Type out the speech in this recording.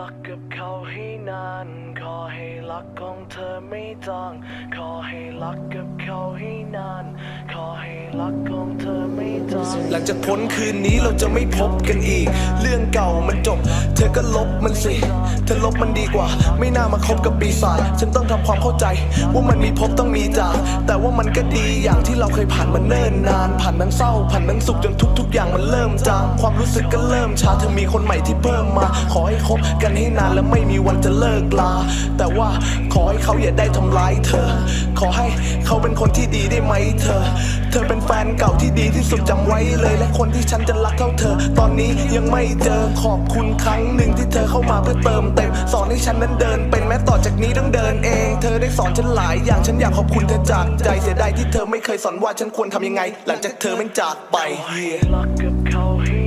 รักกับเขาให้นาน ขอให้รักของเธอไม่จาง ขอให้รักกับเขาให้นาน ขอให้รักของเธอ หลังจากพ้นคืนนี้เราจะไม่พบกันอีก เรื่องเก่ามันจบ เธอก็ลบมันสิ เธอลบมันดีกว่า ไม่น่ามาคบกับปีศาจฉันต้องทำความเข้าใจ ว่ามันมีพบต้องมีจากแต่ว่ามันก็ดีอย่างที่เราเคยผ่านมาเนิ่นนาน ผ่านทั้งเศร้า ผ่านทั้งสุขจนทุก ๆ อย่างมันเริ่มจางความรู้สึกก็เริ่มชาเธอมีคนใหม่ที่เพิ่มมา ขอให้คบกันให้นานและไม่มีวันจะเลิกลา แต่ว่าขอให้เขาอย่าได้ทำร้ายเธอ ขอให้เขาเป็นคนที่ดีได้ไหมเธอ เธอเป็นแฟนเก่าที่ดีที่สุดจำไว้เลยและคนที่ฉันจะรักเท่าเธอ ตอนนี้ยังไม่เจอขอบคุณครั้งหนึ่งที่เธอเข้ามาเพื่อเติมเต็มสอนให้ฉันนั้นเดินเป็นแม้ต่อจากนี้ต้องเดินเอง เธอได้สอนฉันหลายอย่างฉันอยากขอบคุณเธอจากใจเสียดายที่เธอไม่เคยสอนว่าฉันควรทำยังไง หลังจากเธอแม่งจากไป รักกับเขาให้